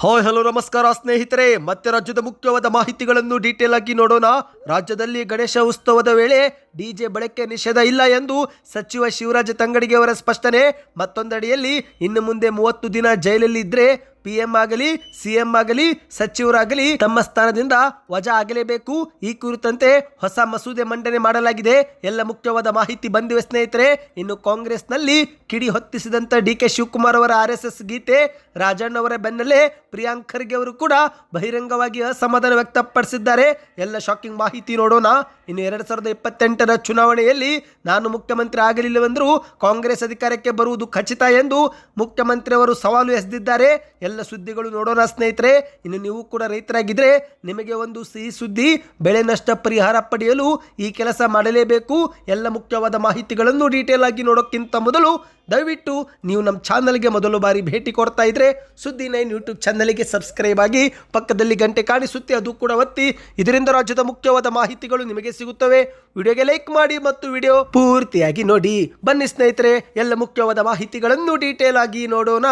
Hi, hello, ನಮಸ್ಕಾರ ಸ್ನೇಹಿತರೆ. ಮತ್ತೆ ರಾಜ್ಯದ ಮುಖ್ಯವಾದ ಮಾಹಿತಿಗಳನ್ನು ಡೀಟೇಲ್ ಆಗಿ ನೋಡೋಣ. ರಾಜ್ಯದಲ್ಲಿ ಗಣೇಶ ಉತ್ಸವದ ವೇಳೆ ಡಿಜೆ ಬಳಕೆ ನಿಷೇಧ ಇಲ್ಲ ಎಂದು ಸಚಿವ ಶಿವರಾಜ ತಂಗಡಿಗೆ ಅವರ ಸ್ಪಷ್ಟನೆ. ಮತ್ತೊಂದಡಿಯಲ್ಲಿ ಇನ್ನು ಮುಂದೆ ಮೂವತ್ತು ದಿನ ಜೈಲಲ್ಲಿ ಇದ್ರೆ ಪಿ ಎಂ ಆಗಲಿ ಸಿ ಎಂ ಆಗಲಿ, ಸಚಿವರಾಗಲಿ ತಮ್ಮ ಸ್ಥಾನದಿಂದ ವಜಾ ಆಗಲೇಬೇಕು. ಈ ಕುರಿತಂತೆ ಹೊಸ ಮಸೂದೆ ಮಂಡನೆ ಮಾಡಲಾಗಿದೆ. ಎಲ್ಲ ಮುಖ್ಯವಾದ ಮಾಹಿತಿ ಬಂದಿವೆ ಸ್ನೇಹಿತರೆ. ಇನ್ನು ಕಾಂಗ್ರೆಸ್ನಲ್ಲಿ ಕಿಡಿ ಹೊತ್ತಿಸಿದಂತ ಡಿ ಕೆ ಶಿವಕುಮಾರ್ ಅವರ ಆರ್ ಎಸ್ ಎಸ್ ಗೀತೆ, ರಾಜಣ್ಣ ಅವರ ಬೆನ್ನಲ್ಲೇ ಪ್ರಿಯಾಂಕ್ ಖರ್ಗೆ ಅವರು ಕೂಡ ಬಹಿರಂಗವಾಗಿ ಅಸಮಾಧಾನ ವ್ಯಕ್ತಪಡಿಸಿದ್ದಾರೆ. ಎಲ್ಲ ಶಾಕಿಂಗ್ ಮಾಹಿತಿ ನೋಡೋಣ. ಇನ್ನು ಎರಡು ಸಾವಿರದ ಇಪ್ಪತ್ತೆಂಟರ ಚುನಾವಣೆಯಲ್ಲಿ ನಾನು ಮುಖ್ಯಮಂತ್ರಿ ಆಗಲಿಲ್ಲವೆಂದರೂ ಕಾಂಗ್ರೆಸ್ ಅಧಿಕಾರಕ್ಕೆ ಬರುವುದು ಖಚಿತ ಎಂದು ಮುಖ್ಯಮಂತ್ರಿಯವರು ಸವಾಲು ಎಸೆದಿದ್ದಾರೆ. ಎಲ್ಲ ಸುದ್ದಿಗಳು ನೋಡೋಣ ಸ್ನೇಹಿತರೆ. ಇನ್ನು ನೀವು ಕೂಡ ರೈತರಾಗಿದ್ದರೆ ನಿಮಗೆ ಒಂದು ಸಿಹಿ ಸುದ್ದಿ, ಬೆಳೆ ನಷ್ಟ ಪರಿಹಾರ ಪಡೆಯಲು ಈ ಕೆಲಸ ಮಾಡಲೇಬೇಕು. ಎಲ್ಲ ಮುಖ್ಯವಾದ ಮಾಹಿತಿಗಳನ್ನು ಡೀಟೇಲ್ ಆಗಿ ನೋಡೋಕ್ಕಿಂತ ಮೊದಲು ದಯವಿಟ್ಟು ನೀವು ನಮ್ಮ ಚಾನಲ್ಗೆ ಮೊದಲು ಬಾರಿ ಭೇಟಿ ಕೊಡ್ತಾ ಇದ್ರೆ ಸುದ್ದಿ ನೈನ್ ಯೂಟ್ಯೂಬ್ ಚಾನಲ್ಗೆ ಸಬ್ಸ್ಕ್ರೈಬ್ ಆಗಿ ಪಕ್ಕದಲ್ಲಿ ಗಂಟೆ ಕಾಣಿಸುತ್ತೆ ಅದು ಕೂಡ ಒತ್ತಿ. ಇದರಿಂದ ರಾಜ್ಯದ ಮುಖ್ಯವಾದ ಮಾಹಿತಿಗಳು ನಿಮಗೆ ಸಿಗುತ್ತವೆ. ವಿಡಿಯೋಗೆ ಲೈಕ್ ಮಾಡಿ ಮತ್ತು ವಿಡಿಯೋ ಪೂರ್ತಿಯಾಗಿ ನೋಡಿ. ಬನ್ನಿ ಸ್ನೇಹಿತರೆ, ಎಲ್ಲ ಮುಖ್ಯವಾದ ಮಾಹಿತಿಗಳನ್ನು ಡೀಟೇಲ್ ಆಗಿ ನೋಡೋಣ.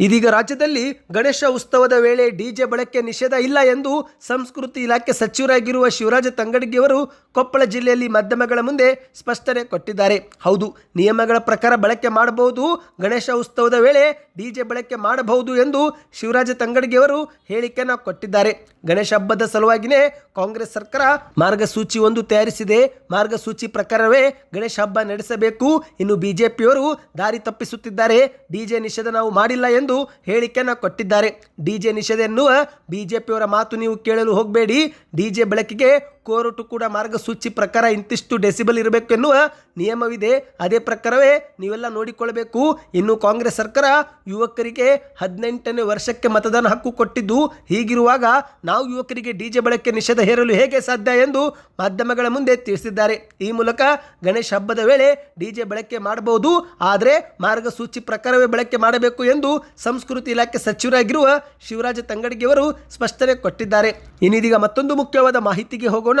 ಇದೀಗ ರಾಜ್ಯದಲ್ಲಿ ಗಣೇಶ ಉತ್ಸವದ ವೇಳೆ ಡಿಜೆ ಬಳಕೆ ನಿಷೇಧ ಇಲ್ಲ ಎಂದು ಸಂಸ್ಕೃತಿ ಇಲಾಖೆ ಸಚಿವರಾಗಿರುವ ಶಿವರಾಜ ತಂಗಡಗಿಯವರು ಕೊಪ್ಪಳ ಜಿಲ್ಲೆಯಲ್ಲಿ ಮಾಧ್ಯಮಗಳ ಮುಂದೆ ಸ್ಪಷ್ಟನೆ ಕೊಟ್ಟಿದ್ದಾರೆ. ಹೌದು, ನಿಯಮಗಳ ಪ್ರಕಾರ ಬಳಕೆ ಮಾಡಬಹುದು, ಗಣೇಶ ಉತ್ಸವದ ವೇಳೆ ಡಿಜೆ ಬಳಕೆ ಮಾಡಬಹುದು ಎಂದು ಶಿವರಾಜ ತಂಗಡಗಿಯವರು ಹೇಳಿಕೆಯನ್ನು ಕೊಟ್ಟಿದ್ದಾರೆ. ಗಣೇಶ ಹಬ್ಬದ ಸಲುವಾಗಿಯೇ ಕಾಂಗ್ರೆಸ್ ಸರ್ಕಾರ ಮಾರ್ಗಸೂಚಿ ಒಂದು ತಯಾರಿಸಿದೆ. ಮಾರ್ಗಸೂಚಿ ಪ್ರಕಾರವೇ ಗಣೇಶ ಹಬ್ಬ ನಡೆಸಬೇಕು. ಇನ್ನು ಬಿಜೆಪಿಯವರು ದಾರಿ ತಪ್ಪಿಸುತ್ತಿದ್ದಾರೆ. ಡಿಜೆ ನಿಷೇಧ ನಾವು ಮಾಡಿಲ್ಲ ಎಂದು ಹೇಳಿಕೆಯನ್ನು ಕೊಟ್ಟಿದ್ದಾರೆ. ಡಿಜೆ ನಿಷೇಧ ಎನ್ನುವ ಬಿಜೆಪಿಯವರ ಮಾತು ನೀವು ಕೇಳಲು ಹೋಗಬೇಡಿ. ಡಿಜೆ ಬಳಕೆಗೆ ಕೋರ್ಟು ಕೂಡ ಮಾರ್ಗಸೂಚಿ ಪ್ರಕಾರ ಇಂತಿಷ್ಟು ಡೆಸಿಬಲ್ ಇರಬೇಕು ಎನ್ನುವ ನಿಯಮವಿದೆ. ಅದೇ ಪ್ರಕಾರವೇ ನೀವೆಲ್ಲ ನೋಡಿಕೊಳ್ಳಬೇಕು. ಇನ್ನು ಕಾಂಗ್ರೆಸ್ ಸರ್ಕಾರ ಯುವಕರಿಗೆ ಹದಿನೆಂಟನೇ ವರ್ಷಕ್ಕೆ ಮತದಾನ ಹಕ್ಕು ಕೊಟ್ಟಿದ್ದು. ಹೀಗಿರುವಾಗ ನಾವು ಯುವಕರಿಗೆ ಡಿಜೆ ಬಳಕೆ ನಿಷೇಧ ಹೇರಲು ಹೇಗೆ ಸಾಧ್ಯ ಎಂದು ಮಾಧ್ಯಮಗಳ ಮುಂದೆ ತಿಳಿಸಿದ್ದಾರೆ. ಈ ಮೂಲಕ ಗಣೇಶ ಹಬ್ಬದ ವೇಳೆ ಡಿಜೆ ಬಳಕೆ ಮಾಡಬಹುದು. ಆದರೆ ಮಾರ್ಗಸೂಚಿ ಪ್ರಕಾರವೇ ಬಳಕೆ ಮಾಡಬೇಕು ಎಂದು ಸಂಸ್ಕೃತಿ ಇಲಾಖೆ ಸಚಿವರಾಗಿರುವ ಶಿವರಾಜ ತಂಗಡಿಗೆಯವರು ಸ್ಪಷ್ಟನೆ ಕೊಟ್ಟಿದ್ದಾರೆ. ಇನ್ನಿದೀಗ ಮತ್ತೊಂದು ಮುಖ್ಯವಾದ ಮಾಹಿತಿಗೆ ಹೋಗೋಣ.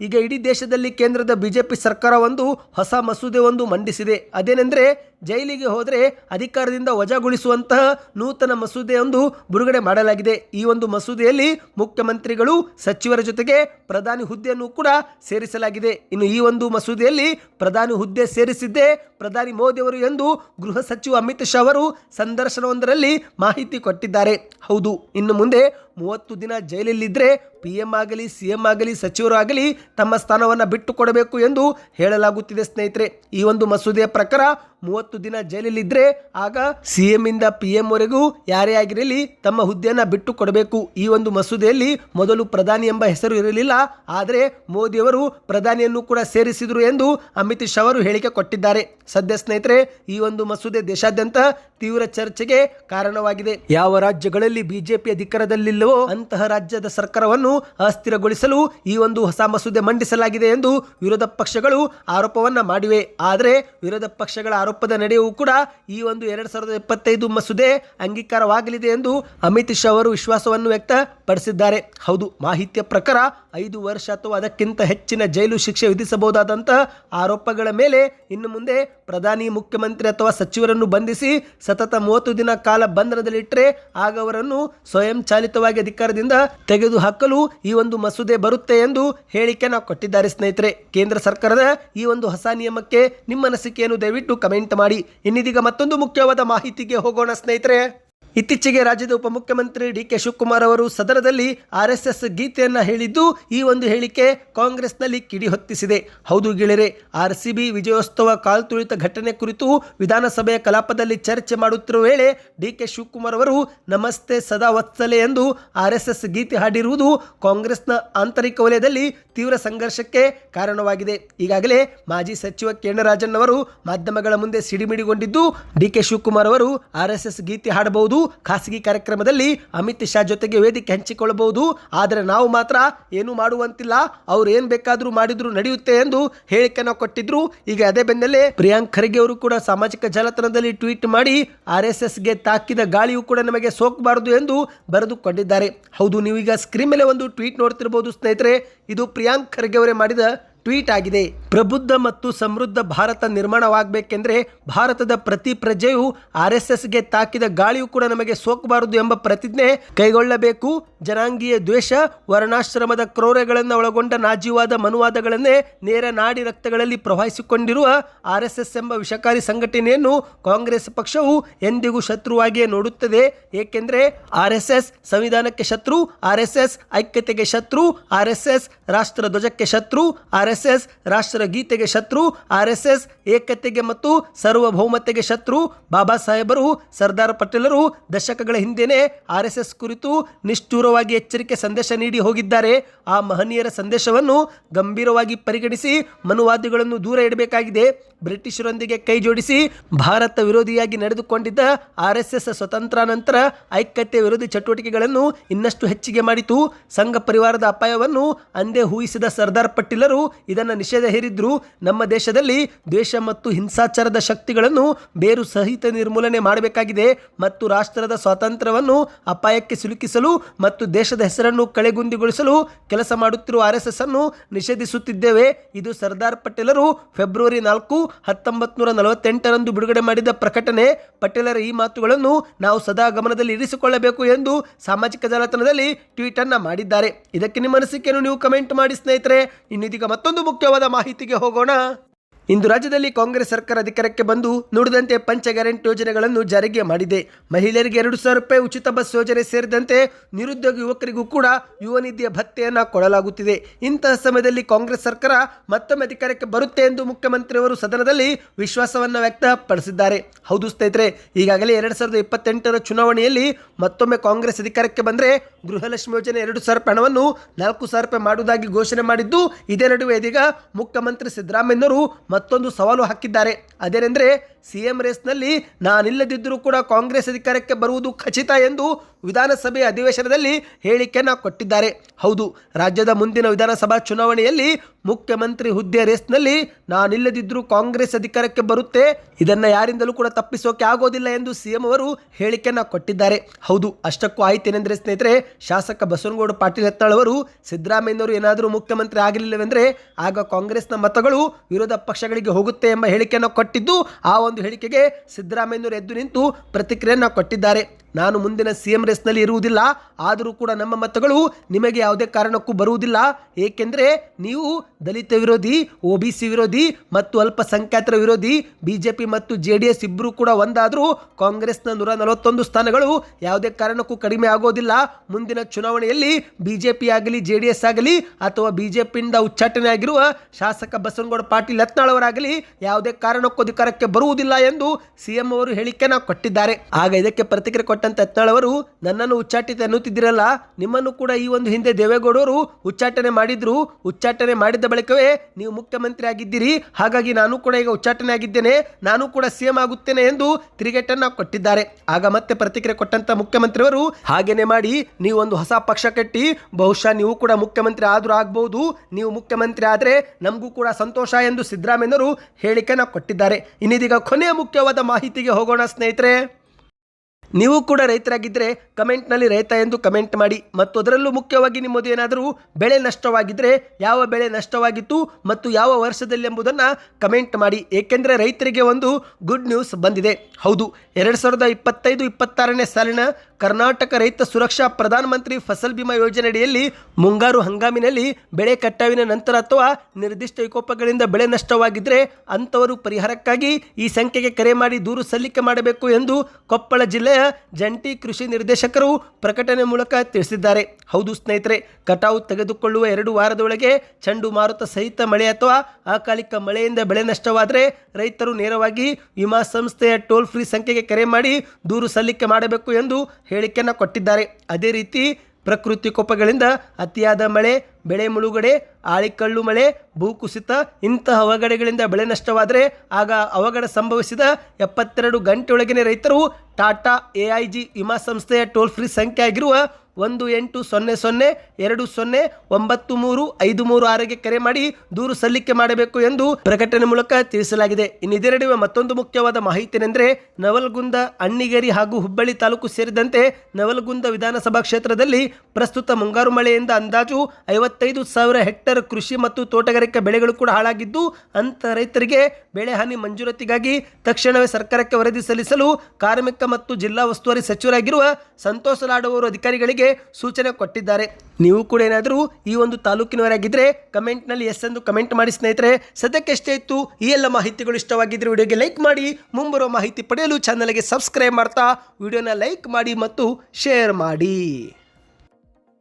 ಈಗ ಇಡೀ ದೇಶದಲ್ಲಿ ಕೇಂದ್ರದ ಬಿಜೆಪಿ ಸರ್ಕಾರ ಒಂದು ಹೊಸ ಮಸೂದೆ ಒಂದು ಮಂಡಿಸಿದೆ. ಅದೇನೆಂದರೆ ಜೈಲಿಗೆ ಹೋದರೆ ಅಧಿಕಾರದಿಂದ ವಜಾಗೊಳಿಸುವಂತಹ ನೂತನ ಮಸೂದೆಯೊಂದು ಬಿಡುಗಡೆ ಮಾಡಲಾಗಿದೆ. ಈ ಒಂದು ಮಸೂದೆಯಲ್ಲಿ ಮುಖ್ಯಮಂತ್ರಿಗಳು, ಸಚಿವರ ಜೊತೆಗೆ ಪ್ರಧಾನಿ ಹುದ್ದೆಯನ್ನು ಕೂಡ ಸೇರಿಸಲಾಗಿದೆ. ಇನ್ನು ಈ ಒಂದು ಮಸೂದೆಯಲ್ಲಿ ಪ್ರಧಾನಿ ಹುದ್ದೆ ಸೇರಿಸಿದ್ದೇ ಪ್ರಧಾನಿ ಮೋದಿ ಅವರು ಎಂದು ಗೃಹ ಸಚಿವ ಅಮಿತ್ ಶಾ ಅವರು ಸಂದರ್ಶನವೊಂದರಲ್ಲಿ ಮಾಹಿತಿ ಕೊಟ್ಟಿದ್ದಾರೆ. ಹೌದು, ಇನ್ನು ಮುಂದೆ ಮೂವತ್ತು ದಿನ ಜೈಲಲ್ಲಿದ್ದರೆ ಪಿ ಎಂ ಆಗಲಿ, ಸಿ ಎಂ ಆಗಲಿ, ಸಚಿವರು ಆಗಲಿ ತಮ್ಮ ಸ್ಥಾನವನ್ನು ಬಿಟ್ಟು ಕೊಡಬೇಕು ಎಂದು ಹೇಳಲಾಗುತ್ತಿದೆ ಸ್ನೇಹಿತರೆ. ಈ ಒಂದು ಮಸೂದೆಯ ಪ್ರಕಾರ ಮೂವತ್ತು ದಿನ ಜೈಲಲ್ಲಿದ್ದರೆ ಆಗ ಸಿ ಎಂ ಇಂದ ಪಿ ಎಂ ವರೆಗೂ ಯಾರೇ ಆಗಿರಲಿ ತಮ್ಮ ಹುದ್ದೆಯನ್ನು ಬಿಟ್ಟು ಕೊಡಬೇಕು. ಈ ಒಂದು ಮಸೂದೆಯಲ್ಲಿ ಮೊದಲು ಪ್ರಧಾನಿ ಎಂಬ ಹೆಸರು ಇರಲಿಲ್ಲ. ಆದರೆ ಮೋದಿಯವರು ಪ್ರಧಾನಿಯನ್ನು ಕೂಡ ಸೇರಿಸಿದರು ಎಂದು ಅಮಿತ್ ಶಾ ಅವರು ಹೇಳಿಕೆ ಕೊಟ್ಟಿದ್ದಾರೆ. ಸದ್ಯ ಸ್ನೇಹಿತರೆ, ಈ ಒಂದು ಮಸೂದೆ ದೇಶಾದ್ಯಂತ ತೀವ್ರ ಚರ್ಚೆಗೆ ಕಾರಣವಾಗಿದೆ. ಯಾವ ರಾಜ್ಯಗಳಲ್ಲಿ ಬಿಜೆಪಿ ಅಧಿಕಾರದಲ್ಲಿಲ್ಲವೋ ಅಂತಹ ರಾಜ್ಯದ ಸರ್ಕಾರವನ್ನು ಅಸ್ಥಿರಗೊಳಿಸಲು ಈ ಒಂದು ಹೊಸ ಮಸೂದೆ ಮಂಡಿಸಲಾಗಿದೆ ಎಂದು ವಿರೋಧ ಪಕ್ಷಗಳು ಆರೋಪವನ್ನ ಮಾಡಿವೆ. ಆದರೆ ವಿರೋಧ ಪಕ್ಷಗಳ ಆರೋಪದ ನಡೆಯೂ ಕೂಡ ಈ ಒಂದು ಎರಡು ಸಾವಿರದ ಇಪ್ಪತ್ತೈದು ಮಸೂದೆ ಅಂಗೀಕಾರವಾಗಲಿದೆ ಎಂದು ಅಮಿತ್ ಶಾ ಅವರು ವಿಶ್ವಾಸವನ್ನು ವ್ಯಕ್ತಪಡಿಸಿದ್ದಾರೆ. ಹೌದು, ಮಾಹಿತಿಯ ಪ್ರಕಾರ ಐದು ವರ್ಷ ಅಥವಾ ಅದಕ್ಕಿಂತ ಹೆಚ್ಚಿನ ಜೈಲು ಶಿಕ್ಷೆ ವಿಧಿಸಬಹುದಾದಂತಹ ಆರೋಪಗಳ ಮೇಲೆ ಇನ್ನು ಮುಂದೆ ಪ್ರಧಾನಿ, ಮುಖ್ಯಮಂತ್ರಿ ಅಥವಾ ಸಚಿವರನ್ನು ಬಂಧಿಸಿ ಸತತ ಮೂವತ್ತು ದಿನ ಕಾಲ ಬಂಧನದಲ್ಲಿಟ್ಟರೆ ಆಗ ಅವರನ್ನು ಸ್ವಯಂ ಚಾಲಿತವಾಗಿ ಅಧಿಕಾರದಿಂದ ತೆಗೆದು ಹಾಕಲು ಈ ಒಂದು ಮಸೂದೆ ಬರುತ್ತೆ ಎಂದು ಹೇಳಿಕೆಯನ್ನು ಕೊಟ್ಟಿದ್ದಾರೆ ಸ್ನೇಹಿತರೆ. ಕೇಂದ್ರ ಸರ್ಕಾರದ ಈ ಒಂದು ಹೊಸ ನಿಯಮಕ್ಕೆ ನಿಮ್ಮ ಅನಿಸಿಕೆಯನ್ನು ದಯವಿಟ್ಟು ಕಮೆಂಟ್ ಮಾಡಿ ಇನ್ನಿದೀಗ ಮತ್ತೊಂದು ಮುಖ್ಯವಾದ ಮಾಹಿತಿಗೆ ಹೋಗೋಣ ಸ್ನೇಹಿತರೆ. ಇತ್ತೀಚೆಗೆ ರಾಜ್ಯದ ಉಪಮುಖ್ಯಮಂತ್ರಿ ಡಿ ಕೆ ಶಿವಕುಮಾರ್ ಅವರು ಸದನದಲ್ಲಿ ಆರ್ ಎಸ್ ಎಸ್ ಗೀತೆಯನ್ನ ಹೇಳಿದ್ದು, ಈ ಒಂದು ಹೇಳಿಕೆ ಕಾಂಗ್ರೆಸ್ನಲ್ಲಿ ಕಿಡಿ ಹೊತ್ತಿಸಿದೆ. ಹೌದು ಗೆಳೆಯರೆ, ಆರ್ ಸಿ ಬಿ ವಿಜಯೋತ್ಸವ ಕಾಲ್ತುಳಿತ ಘಟನೆ ಕುರಿತು ವಿಧಾನಸಭೆಯ ಕಲಾಪದಲ್ಲಿ ಚರ್ಚೆ ಮಾಡುತ್ತಿರುವ ವೇಳೆ ಡಿ ಕೆ ಶಿವಕುಮಾರ್ ಅವರು, ನಮಸ್ತೆ ಸದಾ ವತ್ಸಲೆ ಎಂದು ಆರ್ ಎಸ್ ಎಸ್ ಗೀತೆ ಹಾಡಿರುವುದು ಕಾಂಗ್ರೆಸ್ನ ಆಂತರಿಕ ವಲಯದಲ್ಲಿ ತೀವ್ರ ಸಂಘರ್ಷಕ್ಕೆ ಕಾರಣವಾಗಿದೆ. ಈಗಾಗಲೇ ಮಾಜಿ ಸಚಿವ ಕೇಣರಾಜನ್ ಅವರು ಮಾಧ್ಯಮಗಳ ಮುಂದೆ ಸಿಡಿಮಿಡಿಗೊಂಡಿದ್ದು, ಡಿ ಕೆ ಶಿವಕುಮಾರ್ ಅವರು ಆರ್ ಎಸ್ ಎಸ್ ಗೀತೆ ಹಾಡಬಹುದು ಖಾಸಗಿ ಕಾರ್ಯಕ್ರಮದಲ್ಲಿ ಅಮಿತ್ ಶಾ ಜೊತೆಗೆ ವೇದಿಕೆ ಹಂಚಿಕೊಳ್ಳಬಹುದು. ಆದರೆ ನಾವು ಮಾತ್ರ ಏನು ಮಾಡುವಂತಿಲ್ಲ. ಅವ್ರು ಏನು ಬೇಕಾದರೂ ಮಾಡಿದ್ರು ನಡೆಯುತ್ತೆ ಎಂದು ಹೇಳಿಕೆಯನ್ನು ಕೊಟ್ಟಿದ್ರು. ಈಗ ಅದೇ ಬೆನ್ನಲ್ಲೇ ಪ್ರಿಯಾಂಕ್ ಖರ್ಗೆ ಅವರು ಕೂಡ ಸಾಮಾಜಿಕ ಜಾಲತಾಣದಲ್ಲಿ ಟ್ವೀಟ್ ಮಾಡಿ ಆರ್ ಎಸ್ ಎಸ್ಗೆ ತಾಕಿದ ಗಾಳಿಯೂ ಕೂಡ ನಮಗೆ ಸೋಕಬಾರದು ಎಂದು ಬರೆದುಕೊಂಡಿದ್ದಾರೆ. ಹೌದು, ನೀವೀಗ ಸ್ಕ್ರೀನ್ ಮೇಲೆ ಒಂದು ಟ್ವೀಟ್ ನೋಡ್ತಿರಬಹುದು ಸ್ನೇಹಿತರೆ. ಇದು ಪ್ರಿಯಾಂಕ್ ಖರ್ಗೆ ಅವರೇ ಮಾಡಿದ ಟ್ವೀಟ್ ಆಗಿದೆ. ಪ್ರಬುದ್ಧ ಮತ್ತು ಸಮೃದ್ಧ ಭಾರತ ನಿರ್ಮಾಣವಾಗಬೇಕೆಂದರೆ ಭಾರತದ ಪ್ರತಿ ಪ್ರಜೆಯು ಆರ್ ಎಸ್ ಎಸ್ಗೆ ತಾಕಿದ ಗಾಳಿಯೂ ಕೂಡ ನಮಗೆ ಸೋಕಬಾರದು ಎಂಬ ಪ್ರತಿಜ್ಞೆ ಕೈಗೊಳ್ಳಬೇಕು. ಜನಾಂಗೀಯ ದ್ವೇಷ, ವರ್ಣಾಶ್ರಮದ ಕ್ರೌರ್ಯಗಳನ್ನು ಒಳಗೊಂಡ ನಾಜೀವಾದ ಮನುವಾದಗಳನ್ನೇ ನೇರ ನಾಡಿ ರಕ್ತಗಳಲ್ಲಿ ಪ್ರವಹಿಸಿಕೊಂಡಿರುವ ಆರ್ ಎಂಬ ವಿಷಕಾರಿ ಸಂಘಟನೆಯನ್ನು ಕಾಂಗ್ರೆಸ್ ಪಕ್ಷವು ಎಂದಿಗೂ ಶತ್ರುವಾಗಿಯೇ ನೋಡುತ್ತದೆ. ಏಕೆಂದರೆ ಆರ್ ಎಸ್ ಸಂವಿಧಾನಕ್ಕೆ ಶತ್ರು, ಆರ್ ಎಸ್ ಎಸ್ ಐಕ್ಯತೆಗೆ ಶತ್ರು, ಆರ್ ಎಸ್ ಎಸ್ ರಾಷ್ಟ್ರ ಧ್ವಜಕ್ಕೆ ಶತ್ರು, ಆರ್ ಎಸ್ ಎಸ್ ರಾಷ್ಟ್ರ ಗೀತೆಗೆ ಶತ್ರು, ಆರ್ ಎಸ್ ಎಸ್ ಏಕತೆಗೆ ಮತ್ತು ಸಾರ್ವಭೌಮತೆಗೆ ಶತ್ರು. ಬಾಬಾ ಸಾಹೇಬರು, ಸರ್ದಾರ್ ಪಟೇಲರು ದಶಕಗಳ ಹಿಂದೆಯೇ ಆರ್ ಎಸ್ ಕುರಿತು ನಿಷ್ಠೂರವಾಗಿ ಎಚ್ಚರಿಕೆ ಸಂದೇಶ ನೀಡಿ ಹೋಗಿದ್ದಾರೆ. ಆ ಮಹನೀಯರ ಸಂದೇಶವನ್ನು ಗಂಭೀರವಾಗಿ ಪರಿಗಣಿಸಿ ಮನುವಾದಿಗಳನ್ನು ದೂರ ಇಡಬೇಕಾಗಿದೆ. ಬ್ರಿಟಿಷರೊಂದಿಗೆ ಕೈ ಜೋಡಿಸಿ ಭಾರತ ವಿರೋಧಿಯಾಗಿ ನಡೆದುಕೊಂಡಿದ್ದ ಆರ್ ಎಸ್ ಎಸ್ ಸ್ವತಂತ್ರ ನಂತರ ಐಕ್ಯತೆ ವಿರೋಧಿ ಚಟುವಟಿಕೆಗಳನ್ನು ಇನ್ನಷ್ಟು ಹೆಚ್ಚಿಗೆ ಮಾಡಿತು. ಸಂಘ ಪರಿವಾರದ ಅಪಾಯವನ್ನು ಅಂದೇ ಊಹಿಸಿದ ಸರ್ದಾರ್ ಪಟೇಲರು ಇದನ್ನು ನಿಷೇಧ ಹೇರಿದ್ರು. ನಮ್ಮ ದೇಶದಲ್ಲಿ ದ್ವೇಷ ಮತ್ತು ಹಿಂಸಾಚಾರದ ಶಕ್ತಿಗಳನ್ನು ಬೇರು ಸಹಿತ ನಿರ್ಮೂಲನೆ ಮಾಡಬೇಕಾಗಿದೆ ಮತ್ತು ರಾಷ್ಟ್ರದ ಸ್ವಾತಂತ್ರ್ಯವನ್ನು ಅಪಾಯಕ್ಕೆ ಸಿಲುಕಿಸಲು ಮತ್ತು ದೇಶದ ಹೆಸರನ್ನು ಕಳೆಗುಂದಿಗೊಳಿಸಲು ಕೆಲಸ ಮಾಡುತ್ತಿರುವ ಆರ್ ಎಸ್ ಅನ್ನು ನಿಷೇಧಿಸುತ್ತಿದ್ದೇವೆ. ಇದು ಸರ್ದಾರ್ ಪಟೇಲರು ಫೆಬ್ರವರಿ ನಾಲ್ಕು ಹತ್ತೊಂಬತ್ತು ನೂರ ನಲವತ್ತೆಂಟರಂದು ಬಿಡುಗಡೆ ಮಾಡಿದ ಪ್ರಕಟಣೆ. ಪಟೇಲರ ಈ ಮಾತುಗಳನ್ನು ನಾವು ಸದಾ ಗಮನದಲ್ಲಿ ಇರಿಸಿಕೊಳ್ಳಬೇಕು ಎಂದು ಸಾಮಾಜಿಕ ಜಾಲತಾಣದಲ್ಲಿ ಟ್ವೀಟ್ ಅನ್ನ ಮಾಡಿದ್ದಾರೆ. ಇದಕ್ಕೆ ನಿಮ್ಮ ಅನಿಸಿಕೆಯನ್ನು ನೀವು ಕಮೆಂಟ್ ಮಾಡಿ ಸ್ನೇಹಿತರೆ. ಇನ್ನಿದೀಗ ಮತ್ತೊಂದು ಮುಖ್ಯವಾದ ಮಾಹಿತಿಗೆ ಹೋಗೋಣ. ಇಂದು ರಾಜ್ಯದಲ್ಲಿ ಕಾಂಗ್ರೆಸ್ ಸರ್ಕಾರ ಅಧಿಕಾರಕ್ಕೆ ಬಂದು ನುಡಿದಂತೆ ಪಂಚ ಗ್ಯಾರಂಟಿ ಯೋಜನೆಗಳನ್ನು ಜಾರಿಗೆ ಮಾಡಿದೆ. ಮಹಿಳೆಯರಿಗೆ ಎರಡು ಸಾವಿರ ರೂಪಾಯಿ ಉಚಿತ ಬಸ್ ಯೋಜನೆ ಸೇರಿದಂತೆ ನಿರುದ್ಯೋಗ ಯುವಕರಿಗೂ ಕೂಡ ಯುವ ನಿಧಿಯ ಭತ್ಯೆಯನ್ನು ಕೊಡಲಾಗುತ್ತಿದೆ. ಇಂತಹ ಸಮಯದಲ್ಲಿ ಕಾಂಗ್ರೆಸ್ ಸರ್ಕಾರ ಮತ್ತೊಮ್ಮೆ ಅಧಿಕಾರಕ್ಕೆ ಬರುತ್ತೆ ಎಂದು ಮುಖ್ಯಮಂತ್ರಿಯವರು ಸದನದಲ್ಲಿ ವಿಶ್ವಾಸವನ್ನು ವ್ಯಕ್ತಪಡಿಸಿದ್ದಾರೆ. ಹೌದು ಸ್ನೇಹಿತರೆ, ಈಗಾಗಲೇ ಎರಡು ಸಾವಿರದ ಇಪ್ಪತ್ತೆಂಟರ ಚುನಾವಣೆಯಲ್ಲಿ ಮತ್ತೊಮ್ಮೆ ಕಾಂಗ್ರೆಸ್ ಅಧಿಕಾರಕ್ಕೆ ಬಂದರೆ ಗೃಹಲಕ್ಷ್ಮಿ ಯೋಜನೆ ಎರಡು ಸಾವಿರ ರೂಪಾಯಿ ಹಣವನ್ನು ನಾಲ್ಕು ಸಾವಿರ ರೂಪಾಯಿ ಮಾಡುವುದಾಗಿ ಘೋಷಣೆ ಮಾಡಿದ್ದು, ಇದೇ ನಡುವೆ ಇದೀಗ ಮುಖ್ಯಮಂತ್ರಿ ಸಿದ್ದರಾಮಯ್ಯನವರು ಮತ್ತೊಂದು ಸವಾಲು ಹಾಕಿದ್ದಾರೆ. ಅದೇನೆಂದರೆ ಸಿ ಎಂ ರೇಸ್ನಲ್ಲಿ ನಾನಿಲ್ಲದಿದ್ದರೂ ಕೂಡ ಕಾಂಗ್ರೆಸ್ ಅಧಿಕಾರಕ್ಕೆ ಬರುವುದು ಖಚಿತ ಎಂದು ವಿಧಾನಸಭೆ ಅಧಿವೇಶನದಲ್ಲಿ ಹೇಳಿಕೆಯನ್ನು ಕೊಟ್ಟಿದ್ದಾರೆ. ಹೌದು, ರಾಜ್ಯದ ಮುಂದಿನ ವಿಧಾನಸಭಾ ಚುನಾವಣೆಯಲ್ಲಿ ಮುಖ್ಯಮಂತ್ರಿ ಹುದ್ದೆ ರೇಸ್ನಲ್ಲಿ ನಾನಿಲ್ಲದಿದ್ದರೂ ಕಾಂಗ್ರೆಸ್ ಅಧಿಕಾರಕ್ಕೆ ಬರುತ್ತೆ. ಇದನ್ನು ಯಾರಿಂದಲೂ ಕೂಡ ತಪ್ಪಿಸೋಕೆ ಆಗೋದಿಲ್ಲ ಎಂದು ಸಿಎಂ ಅವರು ಹೇಳಿಕೆಯನ್ನು ಕೊಟ್ಟಿದ್ದಾರೆ. ಹೌದು, ಅಷ್ಟಕ್ಕೂ ಆಯ್ತೇನೆಂದರೆ ಸ್ನೇಹಿತರೆ, ಶಾಸಕ ಬಸವನಗೌಡ ಪಾಟೀಲ್ ಅವರು, ಸಿದ್ದರಾಮಯ್ಯನವರು ಏನಾದರೂ ಮುಖ್ಯಮಂತ್ರಿ ಆಗಲಿಲ್ಲವೆಂದರೆ ಆಗ ಕಾಂಗ್ರೆಸ್ನ ಮತಗಳು ವಿರೋಧ ಪಕ್ಷಗಳಿಗೆ ಹೋಗುತ್ತೆ ಎಂಬ ಹೇಳಿಕೆಯನ್ನು ಕೊಟ್ಟಿದ್ದು, ಆ ಒಂದು ಹೇಳಿಕೆಗೆ ಸಿದ್ದರಾಮಯ್ಯನವರು ಎದ್ದು ನಿಂತು ಪ್ರತಿಕ್ರಿಯೆಯನ್ನು ಕೊಟ್ಟಿದ್ದಾರೆ. ನಾನು ಮುಂದಿನ ಸಿ ಎಂ ರೇಸ್ನಲ್ಲಿ ಇರುವುದಿಲ್ಲ. ಆದರೂ ಕೂಡ ನಮ್ಮ ಮತಗಳು ನಿಮಗೆ ಯಾವುದೇ ಕಾರಣಕ್ಕೂ ಬರುವುದಿಲ್ಲ. ಏಕೆಂದರೆ ನೀವು ದಲಿತ ವಿರೋಧಿ, ಒ ವಿರೋಧಿ ಮತ್ತು ಅಲ್ಪಸಂಖ್ಯಾತರ ವಿರೋಧಿ, ಬಿ ಮತ್ತು ಜೆ ಡಿ ಎಸ್ ಇಬ್ಬರೂ ಕೂಡ ಒಂದಾದರೂ ಕಾಂಗ್ರೆಸ್ನ ನೂರ ನಲವತ್ತೊಂದು ಸ್ಥಾನಗಳು ಯಾವುದೇ ಕಾರಣಕ್ಕೂ ಕಡಿಮೆ ಆಗೋದಿಲ್ಲ. ಮುಂದಿನ ಚುನಾವಣೆಯಲ್ಲಿ ಬಿ ಜೆ ಪಿ ಆಗಲಿ, ಜೆ ಡಿ ಎಸ್ ಆಗಲಿ ಅಥವಾ ಬಿ ಜೆ ಪಿಯಿಂದ ಉಚ್ಚಾಟನೆ ಆಗಿರುವ ಶಾಸಕ ಬಸವನಗೌಡ ಪಾಟೀಲ್ ಯತ್ನಾಳ್ ಅವರಾಗಲಿ ಯಾವುದೇ ಕಾರಣಕ್ಕೂ ಅಧಿಕಾರಕ್ಕೆ ಬರುವುದಿಲ್ಲ ಎಂದು ಸಿಎಂ ಅವರು ಹೇಳಿಕೆನ ಕೊಟ್ಟಿದ್ದಾರೆ. ಆಗ ಇದಕ್ಕೆ ಪ್ರತಿಕ್ರಿಯೆ ಕೊಟ್ಟಂತ ಯತ್ನಾಳ್ ಅವರು ನನ್ನನ್ನು ಉಚ್ಚಾಟಿತ ಎನ್ನುತ್ತಿದ್ದಿರಲ್ಲ, ನಿಮ್ಮನ್ನು ಕೂಡ ಈ ಒಂದು ಹಿಂದೆ ದೇವೇಗೌಡರು ಉಚ್ಚಾಟನೆ ಮಾಡಿದ್ರು. ಉಚ್ಚಾಟನೆ ಮಾಡಿದ ಬಳಿಕವೇ ನೀವು ಮುಖ್ಯಮಂತ್ರಿ ಆಗಿದ್ದೀರಿ ಹಾಗಾಗಿ ನಾನು ಕೂಡ ಈಗ ಉಚ್ಚಾಟನೆ ಆಗಿದ್ದೇನೆ. ನಾನು ಕೂಡ ಸಿಎಂ ಆಗುತ್ತೇನೆ ಎಂದು ತಿರುಗೇಟನ್ನು ಕೊಟ್ಟಿದ್ದಾರೆ. ಆಗ ಮತ್ತೆ ಪ್ರತಿಕ್ರಿಯೆ ಕೊಟ್ಟಂತ ಮುಖ್ಯಮಂತ್ರಿಯವರು, ಹಾಗೇನೆ ಮಾಡಿ, ನೀವು ಒಂದು ಹೊಸ ಪಕ್ಷ ಕಟ್ಟಿ, ಬಹುಶಃ ನೀವು ಕೂಡ ಮುಖ್ಯಮಂತ್ರಿ ಆದರೂ ಆಗ್ಬಹುದು ನೀವು ಮುಖ್ಯಮಂತ್ರಿ ಆದರೆ ನಮಗೂ ಕೂಡ ಸಂತೋಷ ಎಂದು ಸಿದ್ದರಾಮಯ್ಯನವರು ಹೇಳಿಕೆನ ಕೊಟ್ಟಿದ್ದಾರೆ. ಇನ್ನಿದೀಗ ಕೊನೆಯ ಮುಖ್ಯವಾದ ಮಾಹಿತಿಗೆ ಹೋಗೋಣ ಸ್ನೇಹಿತರೆ. ನೀವು ಕೂಡ ರೈತರಾಗಿದ್ದರೆ ಕಮೆಂಟ್ನಲ್ಲಿ ರೈತ ಎಂದು ಕಮೆಂಟ್ ಮಾಡಿ ಮತ್ತು ಅದರಲ್ಲೂ ಮುಖ್ಯವಾಗಿ ನಿಮ್ಮದು ಏನಾದರೂ ಬೆಳೆ ನಷ್ಟವಾಗಿದ್ದರೆ ಯಾವ ಬೆಳೆ ನಷ್ಟವಾಗಿತ್ತು ಮತ್ತು ಯಾವ ವರ್ಷದಲ್ಲಿ ಎಂಬುದನ್ನು ಕಮೆಂಟ್ ಮಾಡಿ, ಏಕೆಂದರೆ ರೈತರಿಗೆ ಒಂದು ಗುಡ್ ನ್ಯೂಸ್ ಬಂದಿದೆ. ಹೌದು, ಎರಡು ಸಾವಿರದ ಇಪ್ಪತ್ತೈದು ಇಪ್ಪತ್ತಾರನೇ ಸಾಲಿನ ಕರ್ನಾಟಕ ರೈತ ಸುರಕ್ಷಾ ಪ್ರಧಾನಮಂತ್ರಿ ಫಸಲ್ ಬಿಮಾ ಯೋಜನೆಯಡಿಯಲ್ಲಿ ಮುಂಗಾರು ಹಂಗಾಮಿನಲ್ಲಿ ಬೆಳೆ ಕಟಾವಿನ ನಂತರ ಅಥವಾ ನಿರ್ದಿಷ್ಟ ವಿಕೋಪಗಳಿಂದ ಬೆಳೆ ನಷ್ಟವಾಗಿದ್ದರೆ ಅಂಥವರು ಪರಿಹಾರಕ್ಕಾಗಿ ಈ ಸಂಖ್ಯೆಗೆ ಕರೆ ಮಾಡಿ ದೂರು ಸಲ್ಲಿಕೆ ಮಾಡಬೇಕು ಎಂದು ಕೊಪ್ಪಳ ಜಿಲ್ಲೆಯ ಜಂಟಿ ಕೃಷಿ ನಿರ್ದೇಶಕರು ಪ್ರಕಟಣೆ ಮೂಲಕ ತಿಳಿಸಿದ್ದಾರೆ. ಹೌದು ಸ್ನೇಹಿತರೆ, ಕಟಾವು ತೆಗೆದುಕೊಳ್ಳುವ ಎರಡು ವಾರದೊಳಗೆ ಚಂಡುಮಾರುತ ಚಂಡು ಮಾರುತ ಸಹಿತ ಮಳೆ ಅಥವಾ ಅಕಾಲಿಕ ಮಳೆಯಿಂದ ಬೆಳೆ ನಷ್ಟವಾದರೆ ರೈತರು ನೇರವಾಗಿ ವಿಮಾ ಸಂಸ್ಥೆಯ ಟೋಲ್ ಫ್ರೀ ಸಂಖ್ಯೆಗೆ ಕರೆ ಮಾಡಿ ದೂರು ಸಲ್ಲಿಕೆ ಮಾಡಬೇಕು ಎಂದು ಹೇಳಿಕೆಯನ್ನು ಕೊಟ್ಟಿದ್ದಾರೆ. ಅದೇ ರೀತಿ ಪ್ರಕೃತಿ ಕೋಪಗಳಿಂದ ಅತಿಯಾದ ಮಳೆ, ಬೆಳೆ ಮುಳುಗಡೆ, ಆಳಿಕಲ್ಲು ಮಳೆ ಭೂಕುಸಿತ ಇಂತಹ ಅವಘಡಗಳಿಂದ ಬೆಳೆ ನಷ್ಟವಾದರೆ ಆಗ ಅವಘಡ ಸಂಭವಿಸಿದ ಎಪ್ಪತ್ತೆರಡು ಗಂಟೆಯೊಳಗಿನ ರೈತರು ಟಾಟಾ ಎ ಐ ಜಿ ವಿಮಾ ಸಂಸ್ಥೆಯ ಟೋಲ್ ಫ್ರೀ ಸಂಖ್ಯೆ ಆಗಿರುವ ಒಂದು ಎಂಟು ಸೊನ್ನೆ ಸೊನ್ನೆ, ಎರಡು ಸೊನ್ನೆ, ಒಂಬತ್ತು ಮೂರು, ಐದು ಮೂರು ಆರಿಗೆ ಕರೆ ಮಾಡಿ ದೂರು ಸಲ್ಲಿಕೆ ಮಾಡಬೇಕು ಎಂದು ಪ್ರಕಟಣೆ ಮೂಲಕ ತಿಳಿಸಲಾಗಿದೆ. ಇನ್ನು ಇದೇ ನಡುವೆ ಮತ್ತೊಂದು ಮುಖ್ಯವಾದ ಮಾಹಿತಿ ಏನೆಂದರೆ ನವಲಗುಂದ, ಅಣ್ಣಿಗೇರಿ ಹಾಗೂ ಹುಬ್ಬಳ್ಳಿ ತಾಲೂಕು ಸೇರಿದಂತೆ ನವಲಗುಂದ ವಿಧಾನಸಭಾ ಕ್ಷೇತ್ರದಲ್ಲಿ ಪ್ರಸ್ತುತ ಮುಂಗಾರು ಮಳೆಯಿಂದ ಅಂದಾಜು ಐವತ್ತೈದು ಸಾವಿರ ಹೆಕ್ಟೇರ್ ಕೃಷಿ ಮತ್ತು ತೋಟಗಾರಿಕೆ ಬೆಳೆಗಳು ಕೂಡ ಹಾಳಾಗಿದ್ದು ಅಂತ ರೈತರಿಗೆ ಬೆಳೆ ಹಾನಿ ಮಂಜೂರಾತಿಗಾಗಿ ತಕ್ಷಣವೇ ಸರ್ಕಾರಕ್ಕೆ ವರದಿ ಸಲ್ಲಿಸಲು ಕಾರ್ಮಿಕ ಮತ್ತು ಜಿಲ್ಲಾ ಉಸ್ತುವಾರಿ ಸಚಿವರಾಗಿರುವ ಸಂತೋಷ ಲಾಡ್ ಅವರು ಅಧಿಕಾರಿಗಳಿಗೆ ಸೂಚನೆ ಕೊಟ್ಟಿದ್ದಾರೆ. ನೀವು ಕೂಡ ಏನಾದರೂ ಈ ಒಂದು ತಾಲೂಕಿನವರಾಗಿದ್ದರೆ ಕಮೆಂಟ್ನಲ್ಲಿ ಎಸ್ ಎಂದು ಕಮೆಂಟ್ ಮಾಡಿ ಸ್ನೇಹಿತರೆ. ಸದ್ಯಕ್ಕೆ ಎಷ್ಟೇ ಇತ್ತು. ಈ ಎಲ್ಲ ಮಾಹಿತಿಗಳು ಇಷ್ಟವಾಗಿದ್ದರೆ ವಿಡಿಯೋಗೆ ಲೈಕ್ ಮಾಡಿ, ಮುಂಬರುವ ಮಾಹಿತಿ ಪಡೆಯಲು ಚಾನಲ್ಗೆ ಸಬ್ಸ್ಕ್ರೈಬ್ ಮಾಡ್ತಾ, ವಿಡಿಯೋನ ಲೈಕ್ ಮಾಡಿ ಮತ್ತು ಶೇರ್ ಮಾಡಿ.